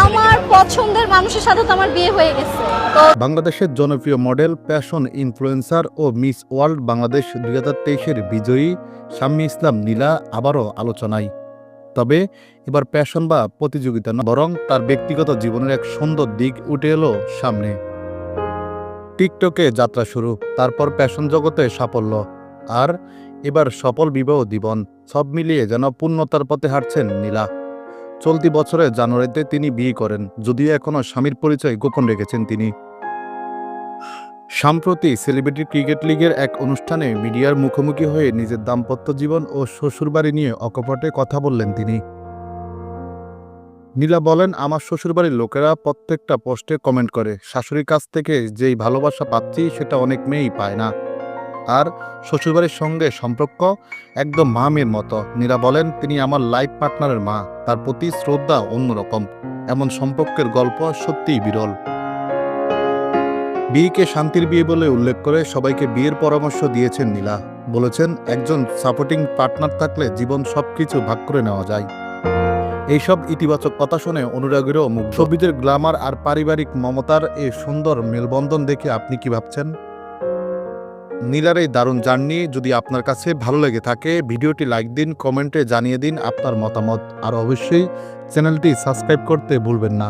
আমার পছন্দের মানুষের সাথে তো আমার বিয়ে হয়ে গেছে। বাংলাদেশের জনপ্রিয় মডেল প্যাশন ইনফ্লুয়েন্সার ও মিস ওয়ার্ল্ড বাংলাদেশ দুই হাজার তেইশের বিজয়ী শাম্মী ইসলাম নীলা আবারও আলোচনায়। তবে এবার প্যাশন বা প্রতিযোগিতা না বরং তার ব্যক্তিগত জীবনের এক সুন্দর দিক উঠে এলো সামনে। টিকটকে যাত্রা শুরু, তারপর প্যাশন জগতে সাফল্য, আর এবার সফল বিবাহ জীবন সব মিলিয়ে যেন পূর্ণতার পথে হাঁটছেন নীলা। চলতি বছরের জানুয়ারিতে তিনি বিয়ে করেন, যদিও এখনও স্বামীর পরিচয় গোপন রেখেছেন তিনি। সম্প্রতি সেলিব্রিটি ক্রিকেট লিগের এক অনুষ্ঠানে মিডিয়ার মুখোমুখি হয়ে নিজের দাম্পত্য জীবন ও শ্বশুরবাড়ি নিয়ে অকপটে কথা বললেন তিনি। নীলা বলেন, আমার শ্বশুরবাড়ির লোকেরা প্রত্যেকটা পোস্টে কমেন্ট করে, শাশুড়ির কাছ থেকে যেই ভালোবাসা পাচ্ছি সেটা অনেক মেয়েই পায় না। আর শ্বশুরবাড়ির সঙ্গে সম্পর্ক একদম মা মেয়ের মতো। নীরা বলেন, তিনি আমার লাইফ পার্টনারের মা। তার প্রতি শ্রদ্ধা অন্যরকম। এমন সম্পর্কের গল্প সত্যিই বিরল। বিয়েকে শান্তির বিয়ে বলে উল্লেখ করে সবাইকে বিয়ের পরামর্শ দিয়েছেন নীলা। বলেছেন, একজন সাপোর্টিং পার্টনার থাকলে জীবন সবকিছু ভাগ করে নেওয়া যায়। এইসব ইতিবাচক কথা শুনে অনুরাগীরও মুখ ছবিদের গ্লামার আর পারিবারিক মমতার এই সুন্দর মেলবন্ধন দেখে আপনি কি ভাবছেন? নীলার এই দারুণ জার্নি যদি আপনার কাছে ভালো লেগে থাকে, ভিডিওটি লাইক দিন, কমেন্টে জানিয়ে দিন আপনার মতামত। আর অবশ্যই চ্যানেলটি সাবস্ক্রাইব করতে ভুলবেন না।